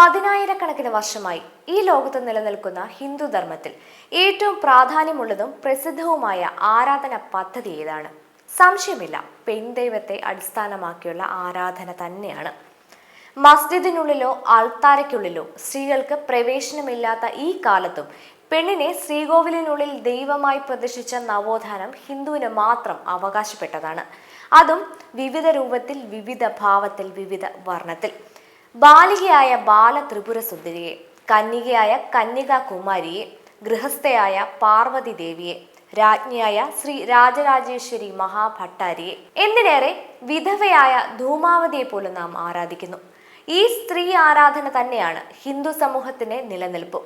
പതിനായിരക്കണക്കിന് വർഷമായി ഈ ലോകത്ത് നിലനിൽക്കുന്ന ഹിന്ദുധർമ്മത്തിൽ ഏറ്റവും പ്രാധാന്യമുള്ളതും പ്രസിദ്ധവുമായ ആരാധന പദ്ധതി ഏതാണ്? സംശയമില്ല. പെൺദൈവത്തെ അടിസ്ഥാനമാക്കിയുള്ള ആരാധന തന്നെയാണ്. മസ്ജിദിനുള്ളിലോ ആൾത്താരയ്ക്കുള്ളിലോ സ്ത്രീകൾക്ക് പ്രവേശനമില്ലാത്ത ഈ കാലത്തും പെണ്ണിനെ ശ്രീകോവിലിനുള്ളിൽ ദൈവമായി പ്രതിഷ്ഠിച്ച നവോത്ഥാനം ഹിന്ദുവിന് മാത്രം അവകാശപ്പെട്ടതാണ്. അതും വിവിധ രൂപത്തിൽ വിവിധ ഭാവത്തിൽ വിവിധ വർണത്തിൽ. ബാലികയായ ബാലത്രിപുര സുന്ദരിയെ കന്യകയായ കന്യകാകുമാരിയെ ഗൃഹസ്ഥയായ പാർവതി ദേവിയെ രാജ്ഞിയായ ശ്രീ രാജരാജേശ്വരി മഹാഭട്ടാരിയെ എന്തിനേറെ വിധവയായ ധൂമാവതിയെ പോലും നാം ആരാധിക്കുന്നു. ഈ സ്ത്രീ ആരാധന തന്നെയാണ് ഹിന്ദു സമൂഹത്തിന്റെ നിലനിൽപ്പ്.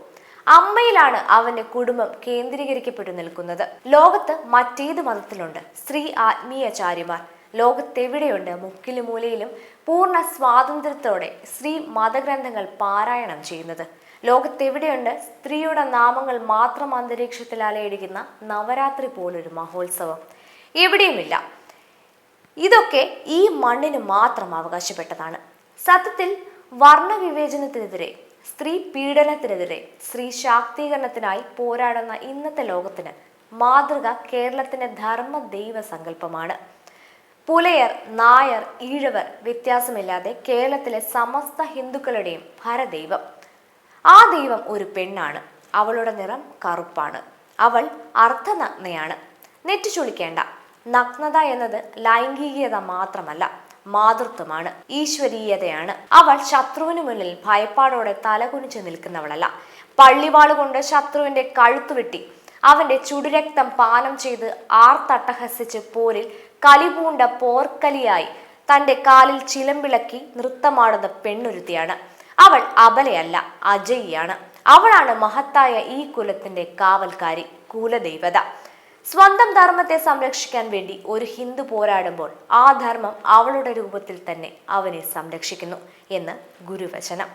അമ്മയിലാണ് അവന്റെ കുടുംബം കേന്ദ്രീകരിക്കപ്പെട്ടു നിൽക്കുന്നത്. ലോകത്ത് മറ്റേത് മതത്തിലുണ്ട്. സ്ത്രീ ആത്മീയചാര്യമാർ. ലോകത്തെവിടെയുണ്ട്? മുക്കിലും മൂലയിലും പൂർണ സ്വാതന്ത്ര്യത്തോടെ സ്ത്രീ മതഗ്രന്ഥങ്ങൾ പാരായണം ചെയ്യുന്നത്. ലോകത്തെവിടെയുണ്ട്? സ്ത്രീയുടെ നാമങ്ങൾ മാത്രം അന്തരീക്ഷത്തിൽ അലയടിക്കുന്ന നവരാത്രി പോലൊരു മഹോത്സവം. എവിടെയുമില്ല. ഇതൊക്കെ ഈ മണ്ണിന് മാത്രം അവകാശപ്പെട്ടതാണ്. സത്യത്തിൽ വർണവിവേചനത്തിനെതിരെ സ്ത്രീ പീഡനത്തിനെതിരെ സ്ത്രീ ശാക്തീകരണത്തിനായി പോരാടുന്ന ഇന്നത്തെ ലോകത്തിന് മാതൃക കേരളത്തിന്റെ ധർമ്മ ദൈവ സങ്കല്പമാണ് പുലയർ നായർ ഈഴവർ വ്യത്യാസമില്ലാതെ കേരളത്തിലെ സമസ്ത ഹിന്ദുക്കളുടെയും ഭരദൈവം. ആ ദൈവം ഒരു പെണ്ണാണ്. അവളുടെ നിറം കറുപ്പാണ്. അവൾ അർത്ഥനഗ്നയാണ് നെറ്റി ചുളിക്കേണ്ട. നഗ്നത എന്നത് ലൈംഗികത മാത്രമല്ല മാതൃത്വമാണ് ഈശ്വരീയതയാണ്. അവൾ ശത്രുവിന് മുന്നിൽ ഭയപ്പാടോടെ തലകുനിച്ച് നിൽക്കുന്നവളല്ല. പള്ളിവാളുകൊണ്ട് ശത്രുവിന്റെ കഴുത്തുവെട്ടി അവന്റെ ചുടുരക്തം പാനം ചെയ്ത് ആർത്തട്ടഹസിച്ച് പോരിൽ കലിപൂണ്ട പോർക്കലിയായി തന്റെ കാലിൽ ചിലമ്പിളക്കി നൃത്തമാടുന്ന പെണ്ണൊരുത്തിയാണ്. അവൾ അബലയല്ല അജയിയാണ്. അവളാണ് മഹത്തായ ഈ കുലത്തിന്റെ കാവൽക്കാരി കുലദൈവത. സ്വന്തം ധർമ്മത്തെ സംരക്ഷിക്കാൻ വേണ്ടി ഒരു ഹിന്ദു പോരാടുമ്പോൾ ആ ധർമ്മം അവളുടെ രൂപത്തിൽ തന്നെ അവനെ സംരക്ഷിക്കുന്നു എന്ന് ഗുരുവചനം.